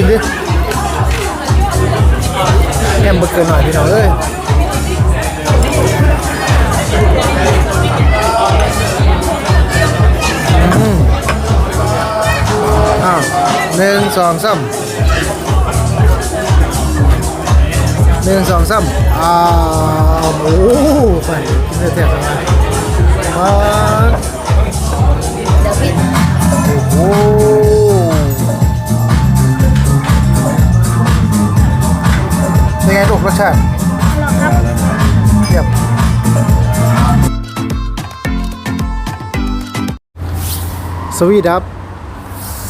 กินดิแฮมเบอร์เกอร์หน่อยพี่น้องเอ้ยอืมอ้าวหนึ่งสองสามหนึ่งสองสามอ้าวโอ้โหไปกินเถอะๆมาเดี๋ยวพี่โอ้โห เป็นไงลูกรสชาติลองครับเยี่ยมสวีดับ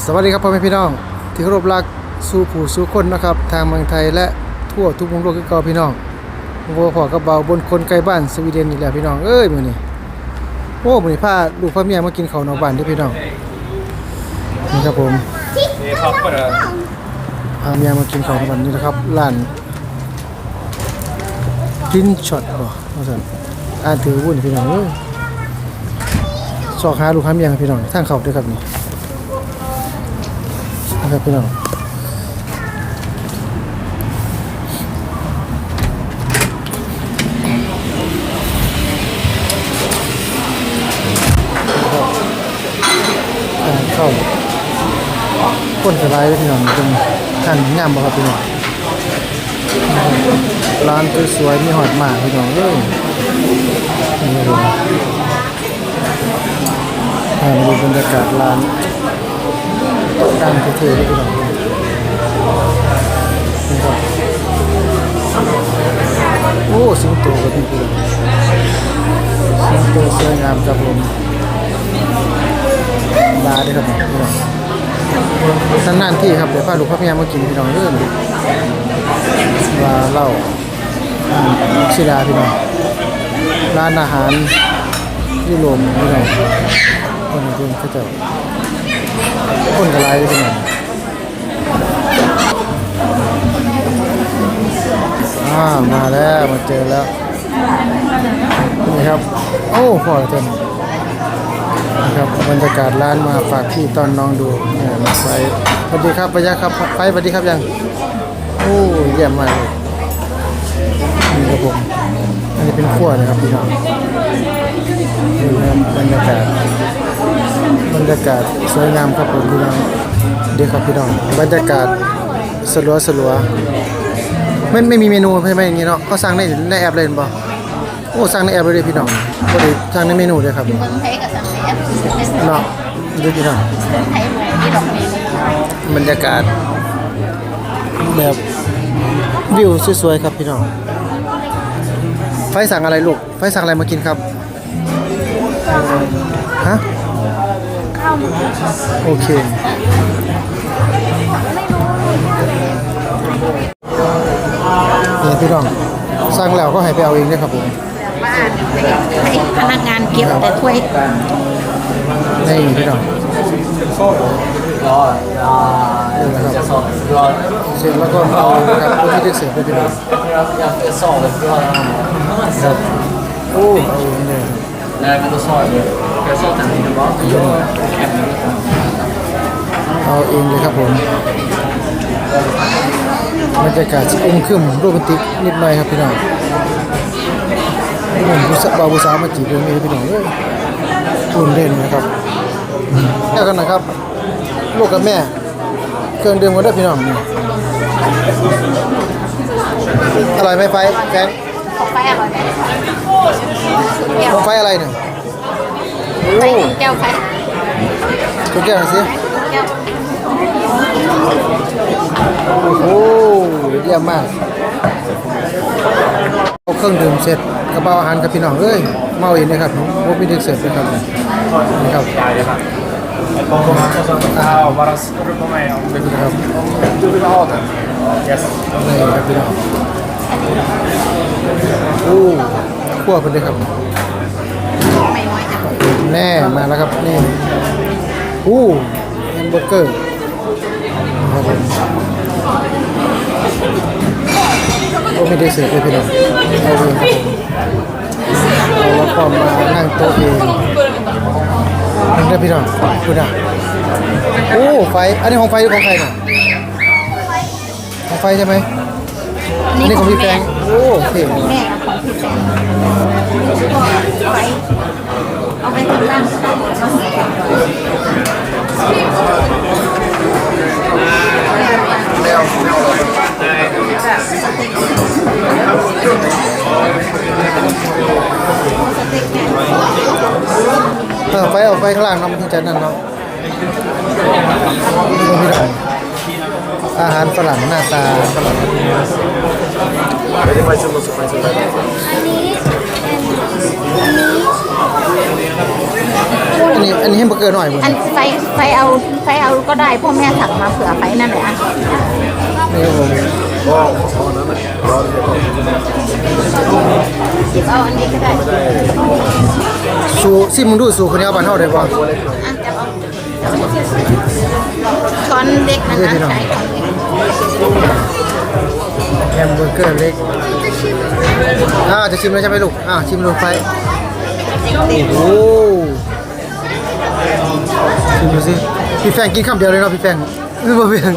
สวัสดีครับพ่อแม่พี่น้อง ที่เคารพรักสู่ผู้สู่คนนะครับ ทางเมืองไทยและทั่วทุกมุมโลกคือเก่าพี่น้องวัวพอกับเบาบนคนไกลบ้านสวีเดนอีกแล้วพี่น้องเอ้ยมื้อนี้โอ้มื้อนี้พาลูกพาเมียมากินข้าวนอกบ้านเด้วยพี่น้องนี่ครับผม Det är papper här. พาเมียมากินข้าวนอกบ้านนี่นะครับร้าน กินช็อตบ่ว่าซั่นอ่านถือวุ่นพี่น้องเอ้ยสอกหาลูกค้าเมียครับพี่น้องทางเข้าเด้วยครับนี่นะครับพี่น้องทางเข้าคนสบายเลยพี่น้องเป็นทางงามบ่ครับพี่น้อง ร้านสวยๆมีหอดหมากพี่น้องเอ้ยนี่เลยให้มาดูบรรยากาศร้านร้านเท่ๆเลยพี่น้องนี่ครับโอ้สิงโตกับพี่พี่น้องสิงโตสวยงามครับผมลาด้วยครับพี่น้องนานๆที่ครับเดี๋ยวพาลูกพาเมียมากินพี่น้องเรื่องว่าเล้า อืมชิดาพี่น้องร้านอาหารยุโรปพี่น้องคนอื่นเขาเจะคนกระไรพี่น้องอ่ามาแล้วมาเจอแล้วนี่ครับ โอ้พอเต็มนะครับบรรยากาศร้านมาฝากพี่ตอนน้องดูเนี่ยมาไฟสวัสดีครับปะยะครับไฟสวัสดีครับยังโอ้เยี่ยมมากเลย ผม อันนี้เป็นขั้วนะครับพี่น้องนี่นะครับบรรยากาศบรรยากาศสวยงามครับผมพี่น้องเดี๋ยวครับพี่น้องบรรยากาศสลัวสลัวไม่ไม่มีเมนูใช่ไหมอย่างนี้เนาะก็สั่งในในแอปเลยเห็นป่ะโอ้สั่งในแอปเลยเด้อพี่น้องก็ได้สั่งในเมนูเลยครับเมืองไทยกับสังเกตเนาะดูพี่น้องเมืองไทยหมูที่ดอกเมนูบรรยากาศแบบวิวสวยๆครับพี่น้อง ไฟสั่งอะไรลูก ไฟสั่งอะไรมากินครับ ฮะ ข้าวหมูโอเค เนี่ยพี่น้อง สั่งแล้วก็ให้ไปเอาเองด้วยครับผม บ้านให้พนักงานเก็บแต่ถ้วยนี่พี่น้อง Ja, ja, jag sa det. Du har, เสร็จแล้วก็เอาครับผู้ที่ได้เสร็จด้วยพี่น้อง jag, jag, jag sa det, för du har en annan. ครับโอ้เอาเองเลย Nej, men då sa jag det. Jag sa till henne, jag bara, jag kan inte. เอาเองเลยครับผมบรรยากาศสิอุ้มขึ้นโรแมนติกนิดหน่อยครับพี่น้องผมผู้สาวบ่าวผู้สาวมาจีบเลยพี่น้องเอ้ยอุ่นเด่นนะครับแล้วกันนะครับลูกกับแม่ เครื่องดื่มกันด้วยพี่น้องนี่ อร่อยไหมไฟแฟงของไฟอร่อยไหมแก้วของไฟอะไรเนี่ยไฟโอ้แก้วไฟคุณแก้วหน่อยสิแก้วโอ้เยี่ยมมากเอาเครื่องดื่มเสร็จกระเป๋าอาหารกับพี่น้องเอ้ยเมาเองนะครับผมบ่มีเด็กเสิร์ฟนะครับนี่ครับ Ja, bara skriv på mig om นี่ครับ Yes. นี่ครับพี่น้องโอ้ขั้วไปเลยครับ ไม่น้อยจ้ะแน่มาแล้วครับนี่โอ้แฮมเบอร์เกอร์ครับผมโอ้ไม่ได้เสิร์ฟเลยพี่น้องเอาเองครับผมเอาแล้วก็มานั่งโต๊ะเองนั่งได้พี่น้องคุณอะโอ้ไฟอันนี้ของไฟหรือของใครเนี่ย ของไฟใช่ไหมอันอันนี้นี้ขขอองงพี่แฟแม่งโอ้โอเคแม่ของพี่แฟนก็ไปเอาไปทำบ้านก็ได้เออไฟเอาไฟข้างล่างเนาะมันถึงจะนั่นเนาะนี่พี่น้ องอาหารฝรั่งหน้าตาฝรั่ง Ele vai ser nosso pai, vai ser อันนี้อันนี้ให้เบอร์เกอร์หน่อยบุญอันไฟไฟเอาไฟเอาก็ได้พ่อแม่สั่งมาเผื่อไฟนั่นแหละอะนี่ครับผมหยิบเอาอันนี้ก็ได้สูซิมึงดูสูคนนี้เอาบ้านเฮาได้บ่อะจะเอาช้อนเล็กนะนะใช้ช้อนเล็ก แฮมเบอร์เกอร์เล็กอ่าจะชิมแล้วใช่ไหมลูกอ่าชิมดูไฟเล็กโอ้ชิมดูสิพี่แฟงกินคำเดียวเลยเนาะพี่แฟงไม่บ่เพียง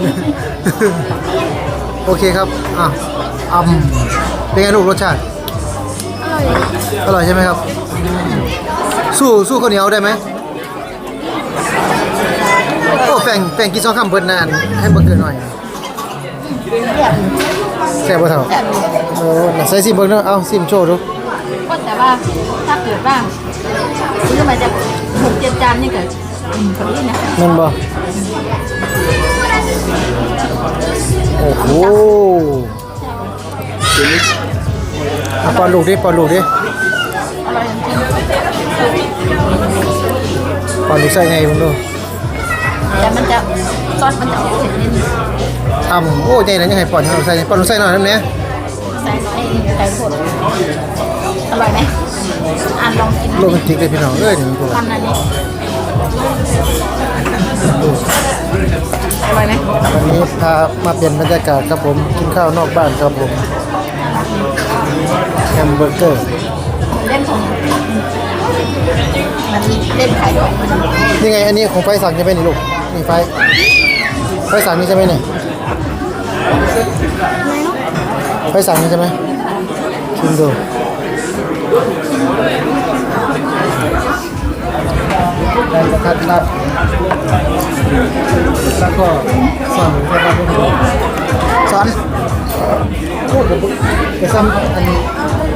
โอเคครับอะอ่ำเป็นไงลูกรสชาติ อร่อย อร่อยใช่ไหมครับ สู้สู้ข้าวเหนียวได้ไหมโอ้แฟงแฟงกินสองคำเบิดนานให้เบิดเกินหน่อย แซ่บบ่เท่าแต่โอ้น่ะใส่ซิมเบิดเนาะเอาซิมโชว์ดูก็แต่ว่าถ้าเกิดว่าซื้อมาจากหกเจ็ดจานนี่เกิดผลนี่นะนั่นบ่โอ้โหอะปอนลูกดิปอนลูกดิอร่อยจริงปอนลูกใส่ไงมึงดูแต่มันจะซอสมันจะออกเผ็ดนิดนึง อ่ำโอ้ใหญ่นะยังไงปอนให้เราใส่ปอนลูกใส่หน่อยนั่นเนี่ยใส่น้อยไก่สดอร่อยไหมอ่านลองกินโรแมนติกเลยพี่น้องเอ้ยนี่มันกูทำอันนี้อร่อยไหมวันนี้พามาเปลี่ยนบรรยากาศครับผมกินข้าวนอกบ้านครับผมแฮมเบอร์เกอร์เล่นของมันเล่นขายของมันนี่ไงอันนี้ของไฟสั่งใช่ไหมนี่ลูกนี่ไฟไฟสั่งนี่ใช่ไหมนี่ ไฟสั่งใช่ไหมชิมดูแรงกระทัดรัดแล้วก็สั่งใช่ครับผมสอนโอ้ผมจะซ้ำอันนี้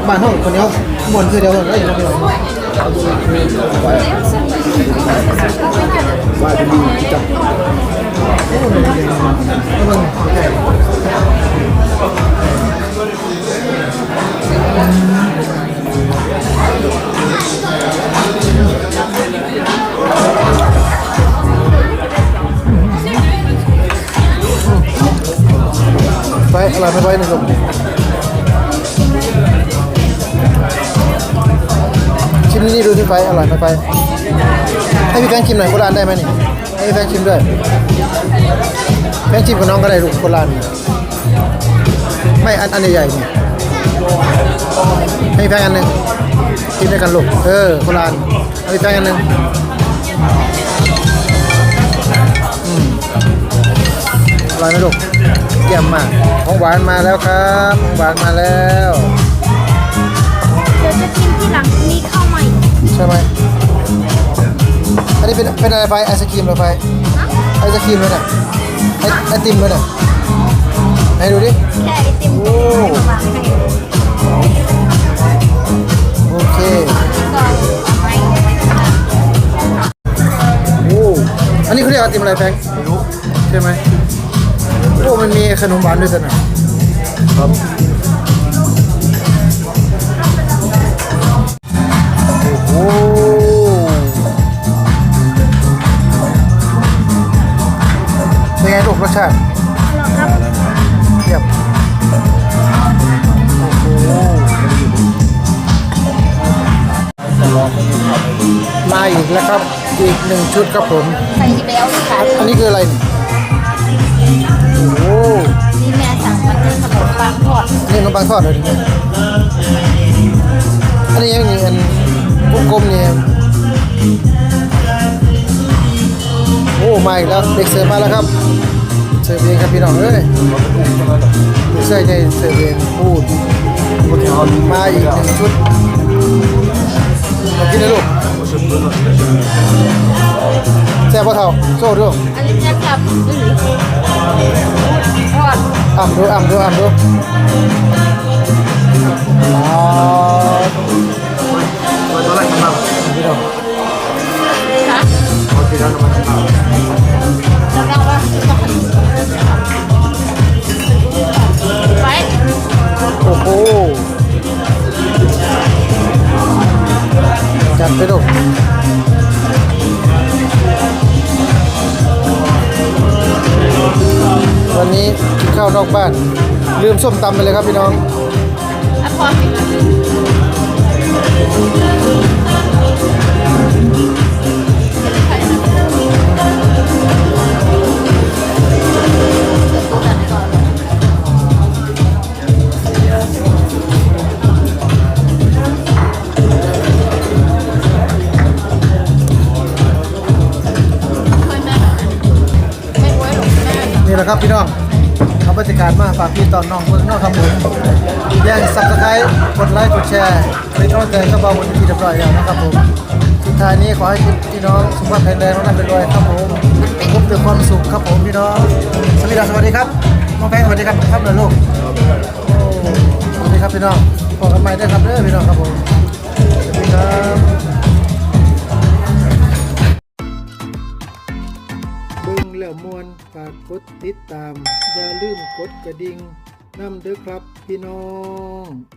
บ้านห้องคนเดียวบนคือเดียวกันแล้วอย่างเดียวว่าจะดีจับ ไปอะไรไม่ไปหนึ่งลูกชิมนี่ดูที่ไฟอร่อยไหมไฟให้พี่แฟงชิมหน่อยโบราณได้ไหมนี่ให้พี่แฟงชิมด้วยแฟงชิมกับน้องก็ได้ลูกโบราณไม่อันอันใหญ่ๆนี่ ให้พี่แฟงอันหนึ่งกินด้วยกันลูกเออโบราณให้พี่แฟงอันหนึ่งอืมอร่อยไหมลูกเยี่ยมมากของหวานมาแล้วครับของหวานมาแล้วเดี๋ยวจะกินที่หลังนี้เข้าใหม่ใช่ไหมอันนี้เป็นเป็นอะไรไฟไอศครีมเหรือไฟไอศครีมเลยน่ะไอไอติมเลยน่ะไหนดูดิแค่ไอติมโอ้ โอเคก็เอาไปโอ้อันนี้เขาเรียกไอติมอะไรแฟงใช่ไหมโอ้มันมีขนมหวานด้วยสินะครับโอ้โหเป็นไงลูกรสชาติ มาอีกแล้วครับ อีกหนึ่งชุดครับผม ใส่แบลค่ะอันนี้คืออะไรนี่โอ้โหนี่แม่สั่งมาเป็นขนมปังทอดนี่ขนมปังทอดเลยทีนี้อันนี้ยังนี่อันกลมๆนี่โอ้มาอีกแล้วเด็กเสิร์ฟมาแล้วครับ เสิร์ฟเองครับพี่น้องเอ้ยไม่ใช่ใช่เสิร์ฟเองพูดมาอีกหนึ่งชุด มากินเลยลูกแซ่บปะเท่าโซ่ดูอันนี้จะจับหรือทอดอ่ำดูอ่ำดูอ่ำดูอ๋อ วันนี้กินข้าวนอกบ้าน ลืมส้มตำไปเลยครับพี่น้องอะพอสิ นะครับพี่น้องเอาบรรยากาศมาฝากพี่ตอนน้องเมืองนอกครับผมแย่งซับสไครต์กดไลค์กดแชร์เป็นกำลังใจกับเราบนที่เรียบร้อยแล้วนะครับผมสุดท้ายนี้ขอให้พี่น้องสุขภาพแข็งแรงร่ำรวยครับผมพบแต่ความสุขครับผมพี่น้องสวัสดีครับสวัสดีครับน้องแพงสวัสดีครับครับเลยลูกสวัสดีครับพี่น้องพบกันใหม่ได้ครับเด้อพี่น้องครับผมสวัสดีครับ แล้วมวนฝากกดติดตาม อย่าลืมกดกระดิ่งนำเด้อครับพี่น้อง